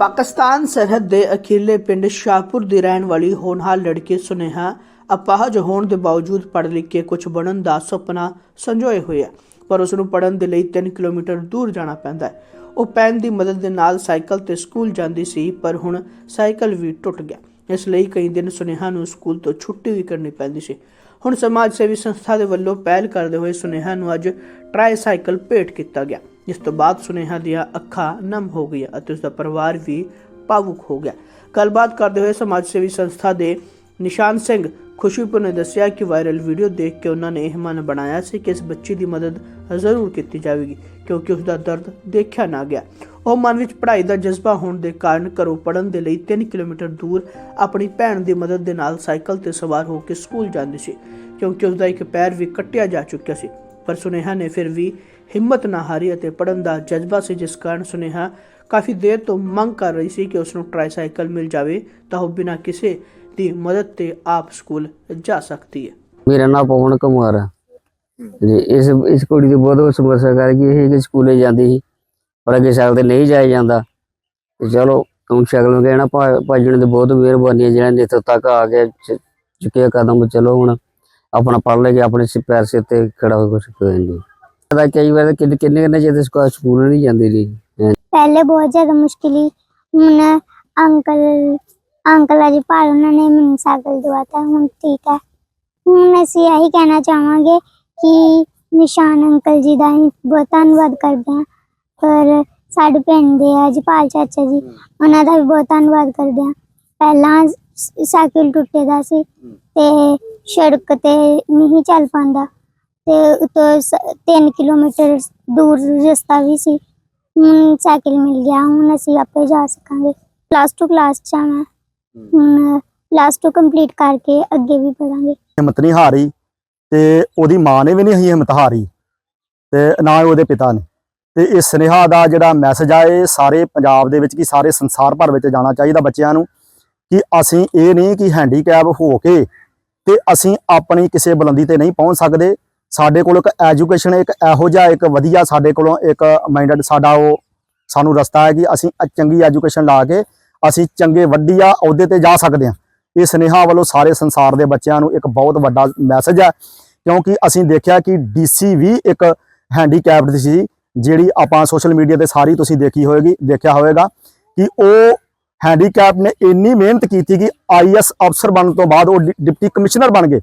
ਪਾਕਿਸਤਾਨ ਸਰਹੱਦ ਦੇ ਅਖੀਰਲੇ ਪਿੰਡ ਸ਼ਾਹਪੁਰ ਦੀ ਰਹਿਣ ਵਾਲੀ ਹੋਣਹਾਰ ਲੜਕੀ ਸੁਨੇਹਾ ਅਪਾਹਜ ਹੋਣ ਦੇ ਬਾਵਜੂਦ ਪੜ੍ਹ ਲਿਖ ਕੇ ਕੁਝ ਬਣਨ ਦਾ ਸੁਪਨਾ ਸੰਜੋਏ ਹੋਏ ਹੈ, ਪਰ ਉਸ ਨੂੰ ਪੜ੍ਹਨ ਦੇ ਲਈ 3 ਕਿਲੋਮੀਟਰ ਦੂਰ ਜਾਣਾ ਪੈਂਦਾ ਹੈ। ਉਹ ਪੈਨ ਦੀ ਮਦਦ ਦੇ ਨਾਲ ਸਾਈਕਲ ਤੇ ਸਕੂਲ ਜਾਂਦੀ ਸੀ, ਪਰ ਹੁਣ ਸਾਈਕਲ ਵੀ ਟੁੱਟ ਗਿਆ। ਇਸ ਲਈ ਕਈ ਦਿਨ ਸੁਨੇਹਾ ਨੂੰ ਸਕੂਲ ਤੋਂ ਛੁੱਟੀ ਵੀ ਕਰਨੀ ਪੈਂਦੀ ਸੀ। ਹੁਣ ਸਮਾਜ ਸੇਵੀ ਸੰਸਥਾ ਦੇ ਵੱਲੋਂ ਪਹਿਲ ਕਰਦੇ ਹੋਏ ਸੁਨੇਹਾ ਨੂੰ ਅੱਜ ਟ੍ਰਾਈਸਾਈਕਲ ਭੇਟ ਕੀਤਾ ਗਿਆ। ਜਿਸ ਤੋਂ ਬਾਅਦ ਸੁਨੇਹਾ ਦੀਆਂ ਅੱਖਾਂ ਨਮ ਹੋ ਗਈਆਂ ਅਤੇ ਉਸ ਦਾ ਪਰਿਵਾਰ ਵੀ ਭਾਵੁਕ ਹੋ ਗਿਆ। ਗੱਲਬਾਤ ਕਰਦੇ ਹੋਏ ਸਮਾਜ ਸੇਵੀ ਸੰਸਥਾ ਦੇ ਨਿਸ਼ਾਨ ਸਿੰਘ ਖੁਸ਼ੀਪੁਰ ਨੇ ਦੱਸਿਆ ਕਿ ਵਾਇਰਲ ਵੀਡੀਓ ਦੇਖ ਕੇ ਉਹਨਾਂ ਨੇ ਇਹ ਮਨ ਬਣਾਇਆ ਸੀ ਕਿ ਇਸ ਬੱਚੀ ਦੀ ਮਦਦ ਜ਼ਰੂਰ ਕੀਤੀ ਜਾਵੇਗੀ, ਕਿਉਂਕਿ ਉਸ ਦਾ ਦਰਦ ਦੇਖਿਆ ਨਾ ਗਿਆ। ਉਹ ਮਨ ਵਿੱਚ ਪੜ੍ਹਾਈ ਦਾ ਜਜ਼ਬਾ ਹੋਣ ਦੇ ਕਾਰਨ ਘਰੋਂ ਪੜ੍ਹਨ ਦੇ ਲਈ 3 ਕਿਲੋਮੀਟਰ ਦੂਰ ਆਪਣੀ ਭੈਣ ਦੀ ਮਦਦ ਦੇ ਨਾਲ ਸਾਈਕਲ ਤੇ ਸਵਾਰ ਹੋ ਕੇ ਸਕੂਲ ਜਾਂਦੀ ਸੀ, ਕਿਉਂਕਿ ਉਸ ਦਾ ਇੱਕ ਪੈਰ ਵੀ ਕੱਟਿਆ ਜਾ ਚੁੱਕਿਆ ਸੀ। ਪਰ ਸੁਨੇਹਾ ਨੇ ਫਿਰ ਵੀ ਹਿੰਮਤ ਨਾ ਹਾਰੀ ਅਤੇ ਪੜਨ ਦਾ ਜਜ਼ਬਾ ਸੀ, ਜਿਸ ਕਾਰਨ ਸੁਨੇਹਾ ਕਾਫੀ ਦੇਰ ਤੋਂ ਮੰਗ ਕਰ ਰਹੀ ਸੀ ਕਿ ਉਸ ਨੂੰ ਟ੍ਰਾਈਸਾਈਕਲ ਮਿਲ ਜਾਵੇ, ਤਾਂ ਉਹ ਬਿਨਾਂ ਕਿਸੇ ਦੀ ਮਦਦ ਤੇ ਆਪ ਸਕੂਲ ਜਾ ਸਕਦੀ ਹੈ। ਮੇਰਾ ਨਾਮ ਪਵਨ ਕੁਮਾਰ ਹੈ। ਜੀ, ਇਸ ਇਸ ਕੁੜੀ ਦੀ ਬਹੁਤ ਸਮੱਸਿਆ ਕਰ ਇਹ ਕਿ ਸਕੂਲੇ ਜਾਂਦੀ ਸੀ, ਪਰ ਅੱਗੇ ਸਾਈਕਲ ਤੇ ਨਹੀਂ ਜਾਇਆ ਜਾਂਦਾ। ਤੇ ਚਲੋ, ਹੁਣ ਸ਼ਕਲ ਨੂੰ ਕਹਿਣਾ ਭਾਜਣ ਦੀ ਬਹੁਤ ਮਿਹਰਬਾਨੀ ਹੈ ਜਿਹੜਾ ਨੇ ਇੱਥੋਂ ਤੱਕ ਆ ਕੇ ਚੁੱਕਿਆ ਕਦਮ, ਚਲੋ ਹੁਣ ਆਪਣਾ ਪੜ੍ਹ ਲੈ ਕੇ ਆਪਣੇ ਸਿ- ਪੈਰ ਸਿਰ ਤੇ ਖੜਾ ਹੋ ਕੁਛ ਕਰਨ ਜੀ ਕਈ ਵਾਰ ਕਿੰਨੇ ਕਿੰਨੇ ਕਿੰਨੇ ਜਿਹਦੇ ਸਕੂਲ ਨਹੀਂ ਜਾਂਦੀ ਜੀ। ਪਹਿਲੇ ਬਹੁਤ ਜ਼ਿਆਦਾ ਮੁਸ਼ਕਿਲ ਸੀ। ਹੁਣ ਅੰਕਲ ਅੰਕਲ ਅਜੀ ਭਾਲ ਉਹਨਾਂ ਨੇ ਮੈਨੂੰ ਸਾਈਕਲ ਦਵਾਤਾ, ਹੁਣ ਠੀਕ ਹੈ। ਹੁਣ ਅਸੀਂ ਇਹੀ ਕਹਿਣਾ ਚਾਹਾਂਗੇ ਕਿ ਨਿਸ਼ਾਨ ਅੰਕਲ ਜੀ ਦਾ ਹੀ ਬਹੁਤ ਧੰਨਵਾਦ ਕਰਦੇ ਹਾਂ। ਪਰ ਸਾਡੇ ਪਿੰਡ ਦੇ ਅਜਪਾਲ ਚਾਚਾ ਜੀ, ਉਹਨਾਂ ਦਾ ਵੀ ਬਹੁਤ ਧੰਨਵਾਦ ਕਰਦੇ ਹਾਂ। ਪਹਿਲਾਂ ਸਾਈਕਲ ਟੁੱਟੇ ਦਾ ਸੀ ਤੇ ਸੜਕ ਤੇ ਨਹੀਂ ਚੱਲ ਪਾਉਂਦਾ ਤੇ ਉਤੋਂ 3 ਕਿਲੋਮੀਟਰ ਦੂਰ ਰਸਤਾ ਵੀ ਸੀ। ਹੁਣ ਸਾਈਕਲ ਮਿਲ ਗਿਆ ਹੁਣ ਅਸੀਂ ਆਪੇ ਜਾ ਸਕਾਂਗੇ। ਪਲੱਸ 2 ਕਲਾਸ ਚ ਆ ਮੈਂ ਹੁਣ ਪਲੱਸ 2 ਕੰਪਲੀਟ ਕਰਕੇ ਅੱਗੇ ਵੀ ਪੜਾਂਗੇ। ਹਿੰਮਤ ਨਹੀਂ ਹਾਰੀ ਤੇ ਉਹਦੀ ਮਾਂ ਨੇ ਵੀ ਨਹੀਂ ਹਿੰਮਤ ਹਾਰੀ ਤੇ ਨਾ ਉਹਦੇ ਪਿਤਾ ਨੇ। ਤੇ ਇਹ ਸਨੇਹਾ ਦਾ ਜਿਹੜਾ ਮੈਸੇਜ ਆ ਇਹ ਸਾਰੇ ਪੰਜਾਬ ਦੇ ਵਿੱਚ ਕੀ ਸਾਰੇ ਸੰਸਾਰ ਭਰ ਵਿੱਚ ਜਾਣਾ ਚਾਹੀਦਾ ਬੱਚਿਆਂ ਨੂੰ ਕਿ ਅਸੀਂ ਇਹ ਨਹੀਂ ਕਿ ਹੈਂਡੀਕੈਪ ਹੋ ਕੇ ਤੇ ਅਸੀਂ ਆਪਣੀ ਕਿਸੇ ਬੁਲੰਦੀ ਤੇ ਨਹੀਂ ਪਹੁੰਚ ਸਕਦੇ। ਸਾਡੇ ਕੋਲ ਇੱਕ ਐਜੂਕੇਸ਼ਨ ਇੱਕ ਇਹੋ ਜਿਹਾ ਇੱਕ ਵਧੀਆ ਸਾਡੇ ਕੋਲੋਂ ਇੱਕ ਮਾਈਂਡਡ ਸਾਡਾ ਉਹ ਸਾਨੂੰ ਰਸਤਾ ਹੈ ਕਿ ਅਸੀਂ ਚੰਗੀ ਐਜੂਕੇਸ਼ਨ ਲਾ ਕੇ ਅਸੀਂ ਚੰਗੇ ਵੱਡੀਆ ਅਹੁਦੇ ਤੇ ਜਾ ਸਕਦੇ ਹਾਂ। ਇਹ ਸਨੇਹਾ ਵੱਲੋਂ ਸਾਰੇ ਸੰਸਾਰ ਦੇ ਬੱਚਿਆਂ ਨੂੰ ਇੱਕ ਬਹੁਤ ਵੱਡਾ ਮੈਸੇਜ ਹੈ, ਕਿਉਂਕਿ ਅਸੀਂ ਦੇਖਿਆ ਕਿ ਡੀਸੀ ਵੀ ਇੱਕ ਹੈਂਡੀਕੈਪਡ ਸੀ, ਜਿਹੜੀ ਆਪਾਂ ਸੋਸ਼ਲ ਮੀਡੀਆ ਤੇ ਸਾਰੀ ਤੁਸੀਂ ਦੇਖੀ ਹੋਏਗੀ, ਦੇਖਿਆ ਹੋਵੇਗਾ ਕਿ ਉਹ ਹੈਂਡੀਕੈਪ ਨੇ ਇੰਨੀ ਮਿਹਨਤ ਕੀਤੀ ਕਿ ਆਈਐਸ ਅਫਸਰ ਬਣਨ ਤੋਂ ਬਾਅਦ ਉਹ ਡਿ- ਡਿਪਟੀ ਕਮਿਸ਼ਨਰ ਬਣ ਗਏ।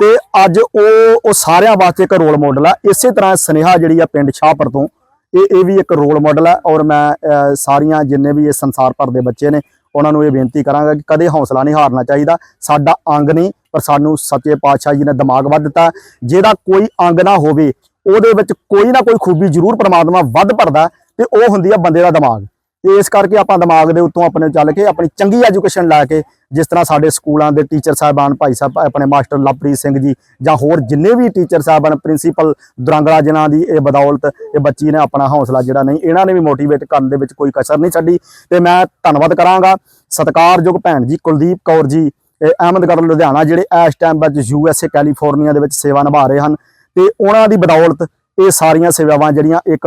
ਤੇ ਅੱਜ ਉਹ ਉਹ ਸਾਰਿਆਂ ਵਾਸਤੇ ਇੱਕ ਰੋਲ ਮਾਡਲ ਆ। ਇਸੇ ਤਰ੍ਹਾਂ ਸਨੇਹਾ ਜਿਹੜੀ ਆ ਪਿੰਡ ਸ਼ਾਹਪੁਰ ਤੋਂ, ਇਹ ਇਹ ਵੀ ਇੱਕ ਰੋਲ ਮਾਡਲ ਹੈ ਔਰ ਮੈਂ ਸਾਰੀਆਂ ਜਿੰਨੇ ਵੀ ਇਹ ਸੰਸਾਰ ਭਰ ਦੇ ਬੱਚੇ ਨੇ, ਉਹਨਾਂ ਨੂੰ ਇਹ ਬੇਨਤੀ ਕਰਾਂਗਾ ਕਿ ਕਦੇ ਹੌਸਲਾ ਨਹੀਂ ਹਾਰਨਾ ਚਾਹੀਦਾ। ਸਾਡਾ ਅੰਗ ਨਹੀਂ, ਪਰ ਸਾਨੂੰ ਸੱਚੇ ਪਾਤਸ਼ਾਹ ਜੀ ਨੇ ਦਿਮਾਗ ਵੱਧ ਦਿੱਤਾ। ਜਿਹਦਾ ਕੋਈ ਅੰਗ ਨਾ ਹੋਵੇ, ਉਹਦੇ ਵਿੱਚ ਕੋਈ ਨਾ ਕੋਈ ਖੂਬੀ ਜ਼ਰੂਰ ਪ੍ਰਮਾਤਮਾ ਵੱਧ ਭਰਦਾ ਤੇ ਉਹ ਹੁੰਦੀ ਆ ਬੰਦੇ ਦਾ ਦਿਮਾਗ। ਤੇ ਇਸ ਕਰਕੇ ਆਪਾਂ ਦਿਮਾਗ ਦੇ ਉੱਤੋਂ ਆਪਣੇ ਚੱਲ ਕੇ ਆਪਣੀ ਚੰਗੀ ਐਜੂਕੇਸ਼ਨ ਲੈ ਕੇ ਜਿਸ ਤਰ੍ਹਾਂ ਸਾਡੇ ਸਕੂਲਾਂ ਦੇ ਟੀਚਰ ਸਾਹਿਬਾਨ ਭਾਈ ਸਾਹਿਬ, ਆਪਣੇ ਮਾਸਟਰ ਲਵਪ੍ਰੀਤ ਸਿੰਘ ਜੀ ਜਾਂ ਹੋਰ ਜਿੰਨੇ ਵੀ ਟੀਚਰ ਸਾਹਿਬਾਨ, ਪ੍ਰਿੰਸੀਪਲ ਦੁਰੰਗਲਾ ਜਿਨ੍ਹਾਂ ਦੀ ਇਹ ਬਦੌਲਤ ਇਹ ਬੱਚੀ ਨੇ ਆਪਣਾ ਹੌਸਲਾ ਜਿਹੜਾ ਨਹੀਂ, ਇਹਨਾਂ ਨੇ ਵੀ ਮੋਟੀਵੇਟ ਕਰਨ ਦੇ ਵਿੱਚ ਕੋਈ ਕਸਰ ਨਹੀਂ ਛੱਡੀ। ਤੇ ਮੈਂ ਧੰਨਵਾਦ ਕਰਾਂਗਾ ਸਤਿਕਾਰਯੋਗ ਭੈਣ ਜੀ ਕੁਲਦੀਪ ਕੌਰ ਜੀ, ਇਹ ਅਹਿਮਦਗੜ੍ਹ, ਲੁਧਿਆਣਾ, ਜਿਹੜੇ ਇਸ ਟਾਈਮ ਵਿੱਚ ਯੂ ਐਸ ਏ ਕੈਲੀਫੋਰਨੀਆ ਦੇ ਵਿੱਚ ਸੇਵਾ ਨਿਭਾ ਰਹੇ ਹਨ ਤੇ ਉਹਨਾਂ ਦੀ ਬਦੌਲਤ ਇਹ ਸਾਰੀਆਂ ਸੇਵਾਵਾਂ ਜਿਹੜੀਆਂ ਇੱਕ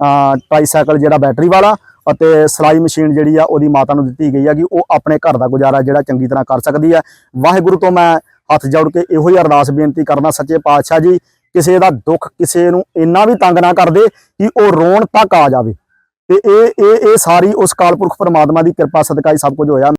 ਟ੍ਰਾਈਸਾਈਕਲ ਜਿਹੜਾ ਬੈਟਰੀ ਵਾਲਾ ਅਤੇ ਸਲਾਈ ਮਸ਼ੀਨ ਜਿਹੜੀ ਆ ਉਹਦੀ ਮਾਤਾ ਨੂੰ ਦਿੱਤੀ ਗਈ ਆ ਕਿ ਉਹ ਆਪਣੇ ਘਰ ਦਾ ਗੁਜ਼ਾਰਾ ਜਿਹੜਾ ਚੰਗੀ ਤਰ੍ਹਾਂ ਕਰ ਸਕਦੀ ਹੈ ਵਾਹਿਗੁਰੂ ਤੋਂ ਮੈਂ ਹੱਥ ਜੋੜ ਕੇ ਇਹੋ ਹੀ ਅਰਦਾਸ ਬੇਨਤੀ ਕਰਨਾ ਸੱਚੇ ਪਾਤਸ਼ਾਹ ਜੀ, ਕਿਸੇ ਦਾ ਦੁੱਖ ਕਿਸੇ ਨੂੰ ਇੰਨਾ ਵੀ ਤੰਗ ਨਾ ਕਰਦੇ ਕਿ ਉਹ ਰੋਣ ਤੱਕ ਆ ਜਾਵੇ। ਤੇ ਇਹ ਇਹ ਇਹ ਸਾਰੀ ਉਸ ਕਾਲਪੁਰਖ ਪਰਮਾਤਮਾ ਦੀ ਕਿਰਪਾ ਸਦਕਾ ਹੀ ਸਭ ਕੁਝ ਹੋਇਆ।